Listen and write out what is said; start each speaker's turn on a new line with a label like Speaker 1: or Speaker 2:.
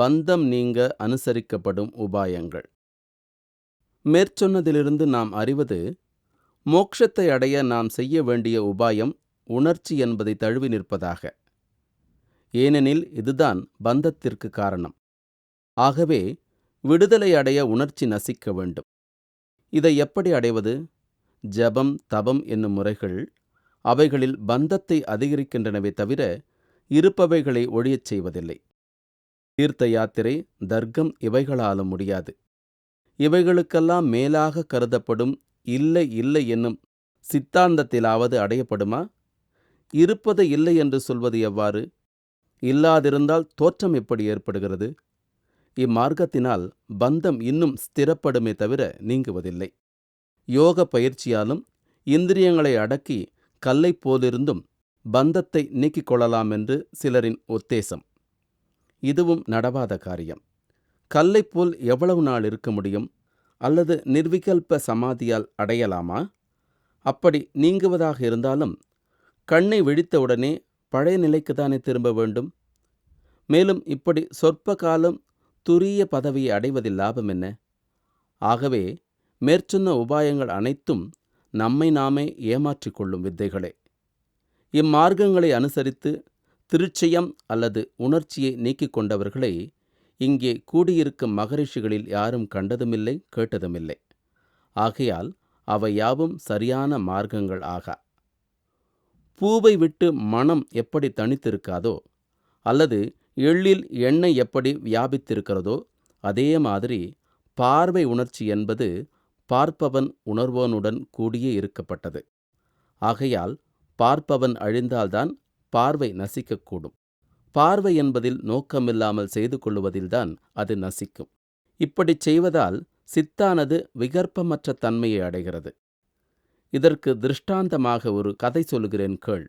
Speaker 1: பந்தம் நீங்க அனுசரிக்கப்படும் உபாயங்கள். மேற்சொன்னதிலிருந்து நாம் அறிவது மோட்சத்தை அடைய நாம் செய்ய வேண்டிய உபாயம் உணர்ச்சி என்பதை தழுவி நிற்பதாக. ஏனெனில் இதுதான் பந்தத்திற்கு காரணம். ஆகவே விடுதலை அடைய உணர்ச்சி நசிக்க வேண்டும். இதை எப்படி அடைவது? ஜபம் தபம் என்னும் முறைகள் அவைகளில் பந்தத்தை அதிகரிக்கின்றனவே தவிர இருப்பவைகளை ஒழியச் செய்வதில்லை. தீர்த்த யாத்திரை தர்க்கம் இவைகளாலும் முடியாது. இவைகளுக்கெல்லாம் மேலாக கருதப்படும் இல்லை இல்லை என்னும் சித்தாந்தத்திலாவது அடையப்படுமா? இருப்பது இல்லை என்று சொல்வது எவ்வாறு? இல்லாதிருந்தால் தோற்றம் எப்படி ஏற்படுகிறது? இம்மார்க்கத்தினால் பந்தம் இன்னும் ஸ்திரப்படுமே தவிர நீங்குவதில்லை. யோக பயிற்சியாலும் இந்திரியங்களை அடக்கி கல்லைப் போலிருந்தும் பந்தத்தை நீக்கிக் கொள்ளலாம் என்று சிலரின் உத்தேசம். இதுவும் நடவாத காரியம். கல்லைப் போல் எவ்வளவு நாள் இருக்க முடியும்? அல்லது நிர்விகல்ப சமாதியால் அடையலாமா? அப்படி நீங்குவதாக இருந்தாலும் கண்ணை விழித்தவுடனே பழைய நிலைக்குதானே திரும்ப வேண்டும்? மேலும் இப்படி சொற்ப காலம் துரிய பதவியை அடைவதில் லாபம் என்ன? ஆகவே மேற்சொன்ன உபாயங்கள் அனைத்தும் நம்மை நாமே ஏமாற்றிக் கொள்ளும் வித்தைகளே. இம்மார்க்கங்களை அனுசரித்து திருச்சயம் அல்லது உணர்ச்சியை நீக்கிக் கொண்டவர்களை இங்கே கூடியிருக்கும் மகரிஷிகளில் யாரும் கண்டதுமில்லை கேட்டதுமில்லை. ஆகையால் அவை யாவும் சரியான மார்க்கங்கள் ஆகா. பூவை விட்டு மனம் எப்படி தனித்திருக்காதோ அல்லது எள்ளில் எண்ணெய் எப்படி வியாபித்திருக்கிறதோ அதே மாதிரி பார்வை உணர்ச்சி என்பது பார்ப்பவன் உணர்வோனுடன் கூடியே இருக்கப்பட்டது. ஆகையால் பார்ப்பவன் அழிந்தால்தான் பார்வை நசிக்கக்கூடும். பார்வை என்பதில் நோக்கமில்லாமல் செய்து கொள்வதில்தான் அது நசிக்கும். இப்படிச் செய்வதால் சித்தானது விகற்பமற்ற தன்மையை அடைகிறது. இதற்கு திருஷ்டாந்தமாக ஒரு கதை சொல்கிறேன் கேள்.